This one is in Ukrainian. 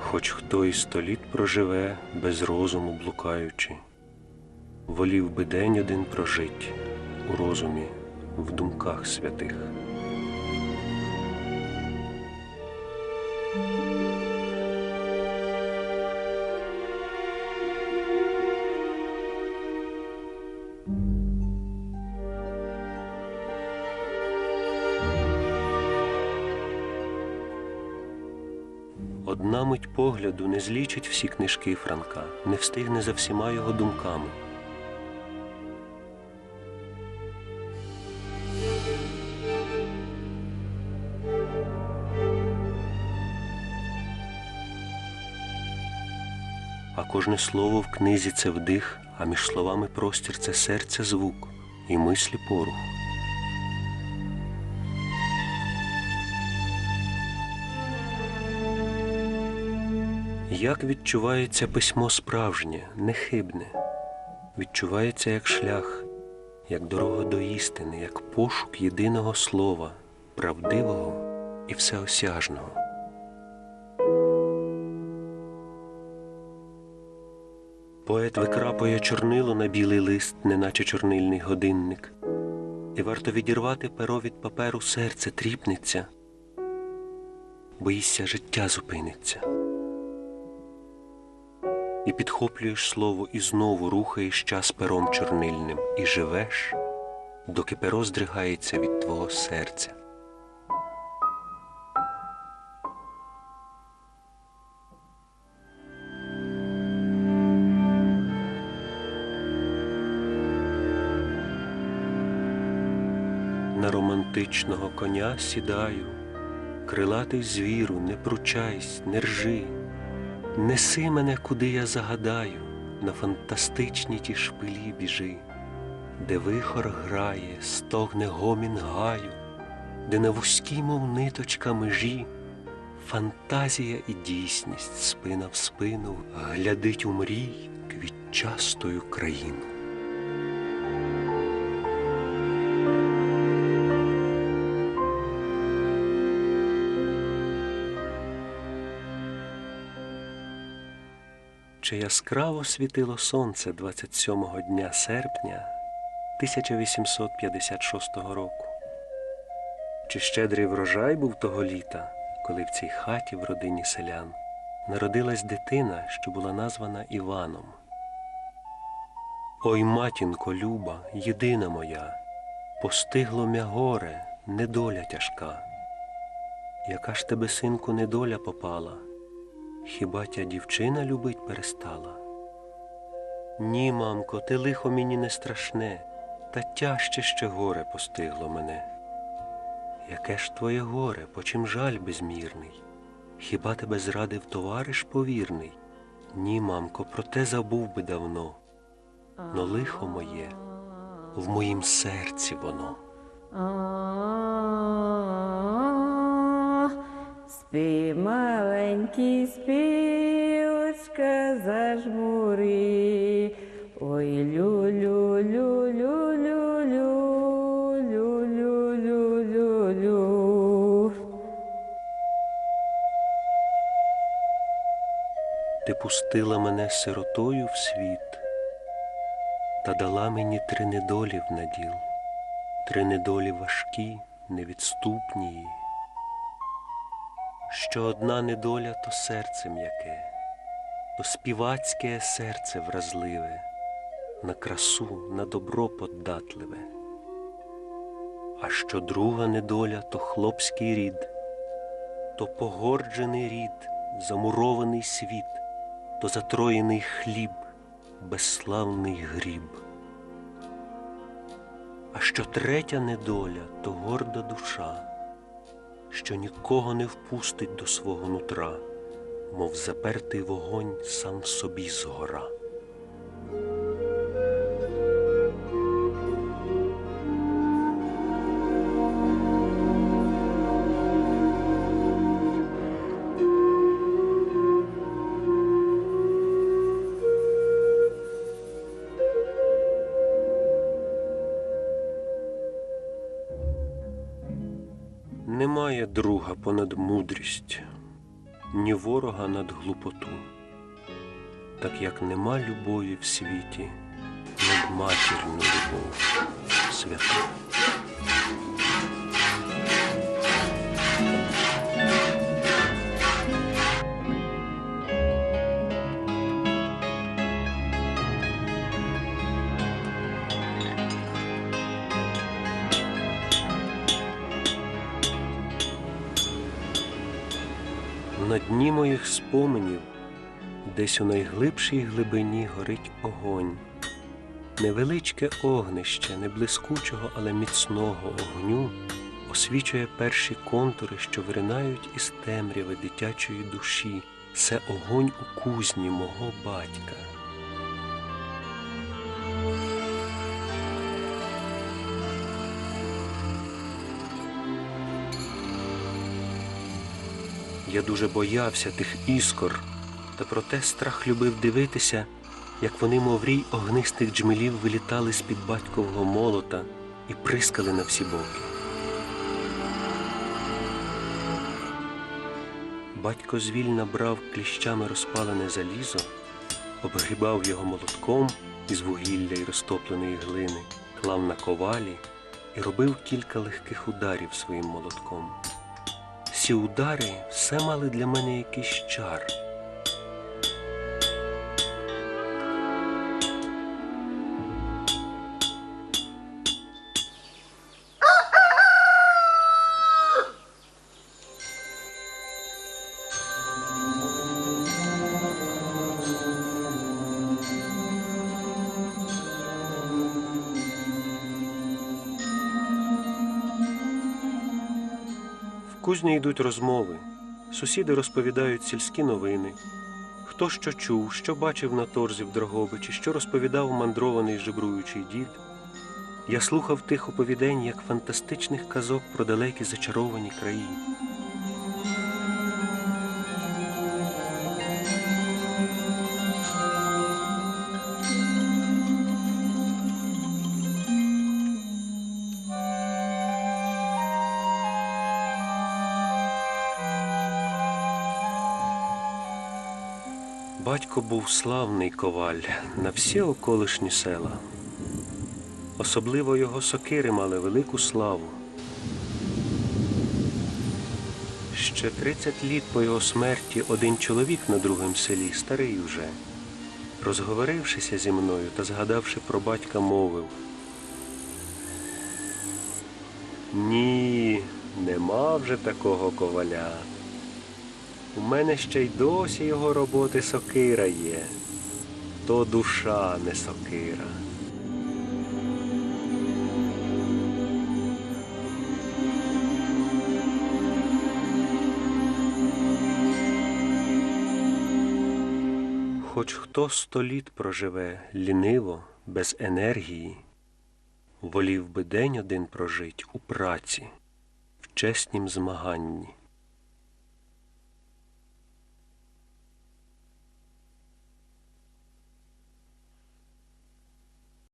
Хоч хто і століт проживе, без розуму блукаючи, волів би день один прожить у розумі, в думках святих. Одна мить погляду не злічить всі книжки Франка, не встигне за всіма його думками. А кожне слово в книзі це вдих, а між словами простір це серця звук і мислі порух. Як відчувається письмо справжнє, нехибне, відчувається як шлях, як дорога до істини, як пошук єдиного слова, правдивого і всеосяжного. Поет викрапує чорнило на білий лист, неначе чорнильний годинник, і варто відірвати перо від паперу серце тріпнеться, боїшся життя зупиниться. І підхоплюєш слово і знову рухаєш час пером чорнильним, і живеш, доки перо здригається від твого серця. На романтичного коня сідаю, крилатий звіру, не пручайсь, не ржи, неси мене, куди я загадаю, на фантастичні ті шпилі біжи, де вихор грає, стогне гомін гаю, де на вузькій, мов ниточка межі, фантазія і дійсність спина в спину глядить у мрій квітчастою країну. Чи яскраво світило сонце 27-го дня серпня 1856 року? Чи щедрий врожай був того літа, коли в цій хаті в родині селян народилась дитина, що була названа Іваном? Ой, матінко, люба, єдина моя, постигло мя горе, недоля тяжка. Яка ж тебе, синку, недоля попала? Хіба тя дівчина любить перестала? Ні, мамко, ти лихо мені не страшне, та тяжче ще горе постигло мене. Яке ж твоє горе, по чим жаль безмірний? Хіба тебе зрадив товариш повірний? Ні, мамко, про те забув би давно, но лихо моє, в моїм серці воно. Спи, маленький, співочка, зажмури. Ой, лю-лю, лю-лю, лю-лю, лю-лю, лю-лю, лю. Ти пустила мене сиротою в світ та дала мені три недолі в наділ, три недолі важкі, невідступні. Що одна недоля то серце м'яке, то співацьке серце вразливе, на красу, на добро податливе. А що друга недоля то хлопський рід, то погорджений рід, замурований світ, то затроєний хліб, безславний гріб. А що третя недоля, то горда душа, що нікого не впустить до свого нутра, мов запертий вогонь сам собі згора. Немає друга понад мудрість. ні ворога над глупоту, так як нема любові в світі, над матірну любов святу. На дні моїх споменів, десь у найглибшій глибині горить огонь. Невеличке огнище, не блискучого, але міцного огню освічує перші контури, що виринають із темряви дитячої душі. Це огонь у кузні мого батька. Я дуже боявся тих іскор, та проте страх любив дивитися, як вони, мов рій огнистих джмелів, вилітали з-під батькового молота і прискали на всі боки. Батько звільно брав кліщами розпалене залізо, обгрібав його молотком із вугілля й розтопленої глини, клав на ковалі і робив кілька легких ударів своїм молотком. Ці удари все мали для мене якийсь чар. Кузні йдуть розмови. Сусіди розповідають сільські новини. Хто що чув, що бачив на торзі в Дрогобичі, що розповідав мандрований жебруючий дід. Я слухав тих оповідень, як фантастичних казок про далекі зачаровані краї. Батько був славний коваль на всі околишні села. Особливо його сокири мали велику славу. Ще 30 літ по його смерті один чоловік на другому селі, старий уже, розговорившися зі мною та згадавши про батька, мовив. Ні, нема вже такого коваля. У мене ще й досі його роботи сокира є. То душа не сокира. Хоч хто сто літ проживе ліниво, без енергії, волів би день один прожить у праці, в чеснім змаганні.